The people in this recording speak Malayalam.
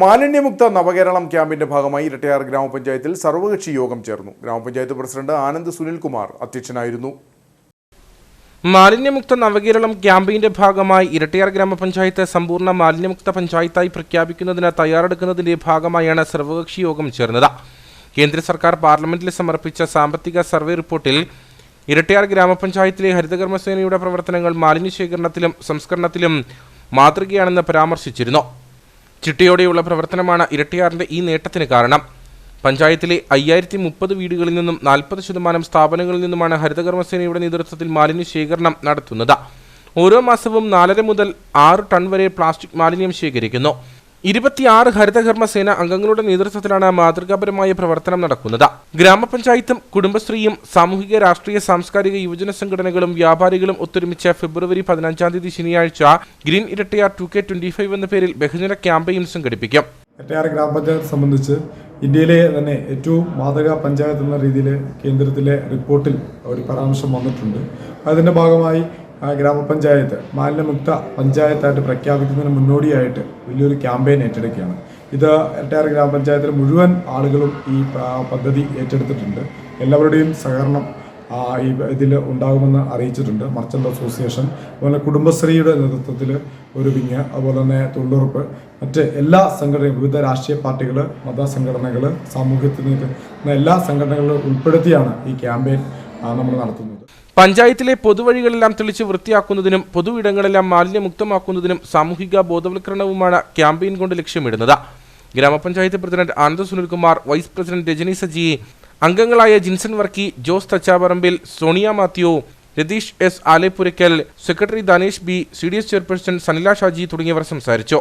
മാലിന്യമുക്ത നവകേരളം ക്യാമ്പിന്റെ ഭാഗമായി ഇരട്ടയാർ ഗ്രാമപഞ്ചായത്തിൽ സർവകക്ഷി യോഗം ചേർന്നു. ഗ്രാമപഞ്ചായത്ത് പ്രസിഡന്റ് ആനന്ദ് സുനിൽകുമാർ അധ്യക്ഷനായിരുന്നു. മാലിന്യമുക്ത നവകേരളം ക്യാമ്പയിന്റെ ഭാഗമായി ഇരട്ടിയാർ ഗ്രാമപഞ്ചായത്ത് സമ്പൂർണ മാലിന്യമുക്ത പഞ്ചായത്തായി പ്രഖ്യാപിക്കുന്നതിന് തയ്യാറെടുക്കുന്നതിന്റെ ഭാഗമായാണ് സർവകക്ഷി യോഗം ചേർന്നത്. കേന്ദ്ര സർക്കാർ പാർലമെന്റിൽ സമർപ്പിച്ച സാമ്പത്തിക സർവേ റിപ്പോർട്ടിൽ ഇരട്ടിയാർ ഗ്രാമപഞ്ചായത്തിലെ ഹരിതകർമ്മസേനയുടെ പ്രവർത്തനങ്ങൾ മാലിന്യശേഖരണത്തിലും സംസ്കരണത്തിലും മാതൃകയാണെന്ന് പരാമർശിച്ചിരുന്നു. ചിട്ടയോടെയുള്ള പ്രവർത്തനമാണ് ഇരട്ടിയാറിന്റെ ഈ നേട്ടത്തിന് കാരണം. പഞ്ചായത്തിലെ അയ്യായിരത്തി മുപ്പത് വീടുകളിൽ നിന്നും നാൽപ്പത് ശതമാനം സ്ഥാപനങ്ങളിൽ നിന്നുമാണ് ഹരിതകർമ്മസേനയുടെ നേതൃത്വത്തിൽ മാലിന്യ ശേഖരണം നടത്തുന്നത്. ഓരോ മാസവും നാലര മുതൽ ആറ് ടൺ വരെ പ്ലാസ്റ്റിക് മാലിന്യം ശേഖരിക്കുന്നു. ഇരുപത്തിയാറ് ഹരിതകർമ്മസേന അംഗങ്ങളുടെ നേതൃത്വത്തിലാണ് മാതൃകാപരമായ പ്രവർത്തനം നടക്കുന്നത്. ഗ്രാമപഞ്ചായത്തും കുടുംബശ്രീയും സാമൂഹിക രാഷ്ട്രീയ സാംസ്കാരിക യുവജന സംഘടനകളും വ്യാപാരികളും ഒത്തൊരുമിച്ച് ഫെബ്രുവരി പതിനഞ്ചാം തീയതി ശനിയാഴ്ച green Irattayar two K twenty five എന്ന പേരിൽ ബഹുജന ക്യാമ്പയിൻ സംഘടിപ്പിക്കും. ഇരട്ടയാർ ഗ്രാമപഞ്ചായത്ത് സംബന്ധിച്ച് ഇന്ത്യയിലെ തന്നെ ഏറ്റവും മാതൃകാ പഞ്ചായത്ത് എന്ന രീതിയിൽ കേന്ദ്രത്തിലെ റിപ്പോർട്ടിൽ ഒരു പരാമർശം വന്നിട്ടുണ്ട്. അതിന്റെ ഭാഗമായി ഗ്രാമപഞ്ചായത്ത് മാലിന്യമുക്ത പഞ്ചായത്തായിട്ട് പ്രഖ്യാപിക്കുന്നതിന് മുന്നോടിയായിട്ട് വലിയൊരു ക്യാമ്പയിൻ ഏറ്റെടുക്കുകയാണ്. ഇത് എട്ടയാറ് ഗ്രാമപഞ്ചായത്തിലെ മുഴുവൻ ആളുകളും ഈ പദ്ധതി ഏറ്റെടുത്തിട്ടുണ്ട്. എല്ലാവരുടെയും സഹകരണം ഈ ഇതിൽ ഉണ്ടാകുമെന്ന് അറിയിച്ചിട്ടുണ്ട് മർച്ചന്റ് അസോസിയേഷൻ. അതുപോലെ കുടുംബശ്രീയുടെ നേതൃത്വത്തിൽ ഒരു വിങ് അതുപോലെ തന്നെ തൊഴിലുറപ്പ് മറ്റ് എല്ലാ സംഘടനകളും വിവിധ രാഷ്ട്രീയ പാർട്ടികൾ മതസംഘടനകൾ സാമൂഹ്യത്തിന് എല്ലാ സംഘടനകളും ഉൾപ്പെടുത്തിയാണ് ഈ ക്യാമ്പയിൻ നമ്മൾ നടത്തുന്നത്. പഞ്ചായത്തിലെ പൊതുവഴികളെല്ലാം തെളിച്ച് വൃത്തിയാക്കുന്നതിനും പൊതു ഇടങ്ങളെല്ലാം മാലിന്യമുക്തമാക്കുന്നതിനും സാമൂഹിക ബോധവൽക്കരണവുമാണ് ക്യാമ്പയിൻ കൊണ്ട് ലക്ഷ്യമിടുന്നത്. ഗ്രാമപഞ്ചായത്ത് president Ananda Sunilkumar vice president Rajani Saji അംഗങ്ങളായ Jinson Varkey Jose Thachaparambil Sonia Mathew Ratheesh S Aleppurakkal secretary Danesh B C D S chairperson Sanila Shaji തുടങ്ങിയവർ സംസാരിച്ചു.